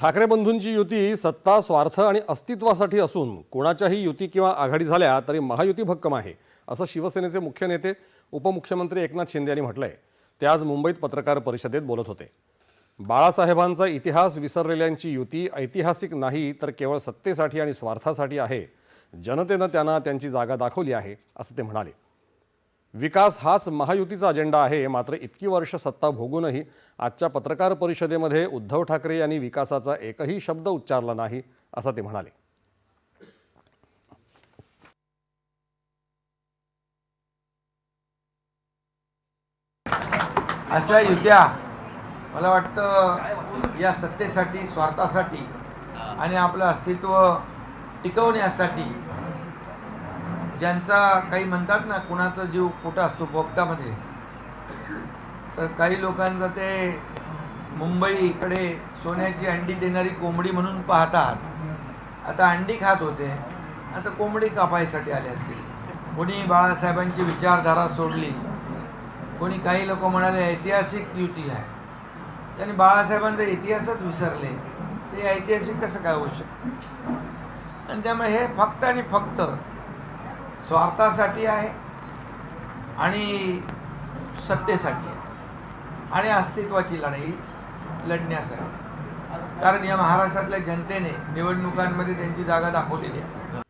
ठाकरे बंधूंची युती सत्ता स्वार्थ आणि अस्तित्वासाठी असून कोणाच्याही युती किंवा आघाडी झाल्या तरी महायुती भक्कम आहे असं शिवसेनेचे मुख्य नेते उपमुख्यमंत्री एकनाथ शिंदे यांनी म्हटलंय. ते आज मुंबईत पत्रकार परिषदेत बोलत होते. बाळासाहेबांचा इतिहास विसरलेल्यांची युती ऐतिहासिक नाही तर केवळ सत्तेसाठी आणि स्वार्थासाठी आहे. जनतेनं त्यांना त्यांची जागा दाखवली आहे असं ते म्हणाले. विकास हाच महायुतीचा अजेंडा आहे मात्र इतकी वर्ष सत्ता भोगूनही आजच्या पत्रकार परिषदेमध्ये उद्धव ठाकरे यांनी विकासाचा एकही शब्द उच्चारला नाही असं ते म्हणाले. अशा युत्या मला वाटतं या सत्तेसाठी स्वार्थासाठी आणि आपलं अस्तित्व टिकवण्यासाठी ज्यांचा काही म्हणतात ना कुणाचा जीव कुठं असतो भोगतामध्ये तर काही लोकांचं ते मुंबईकडे सोन्याची अंडी देणारी कोंबडी म्हणून पाहतात. आता अंडी खात होते. आता कोंबडी कापायसाठी आले असतील. कोणी बाळासाहेबांची विचारधारा सोडली. कोणी काही लोक म्हणाले ऐतिहासिक युती आहे. त्यांनी बाळासाहेबांचा इतिहासच विसरले. ते ऐतिहासिक कसं काय होऊ शकतं? आणि त्यामुळे हे फक्त आणि फक्त स्वार्थासाठी आहे आणि सत्तेसाठी आहे. आणि अस्तित्वाची लढाई लढण्यासाठी. कारण या महाराष्ट्रातल्या जनतेने निवडणुकांमध्ये त्यांची जागा दाखवलेली आहे.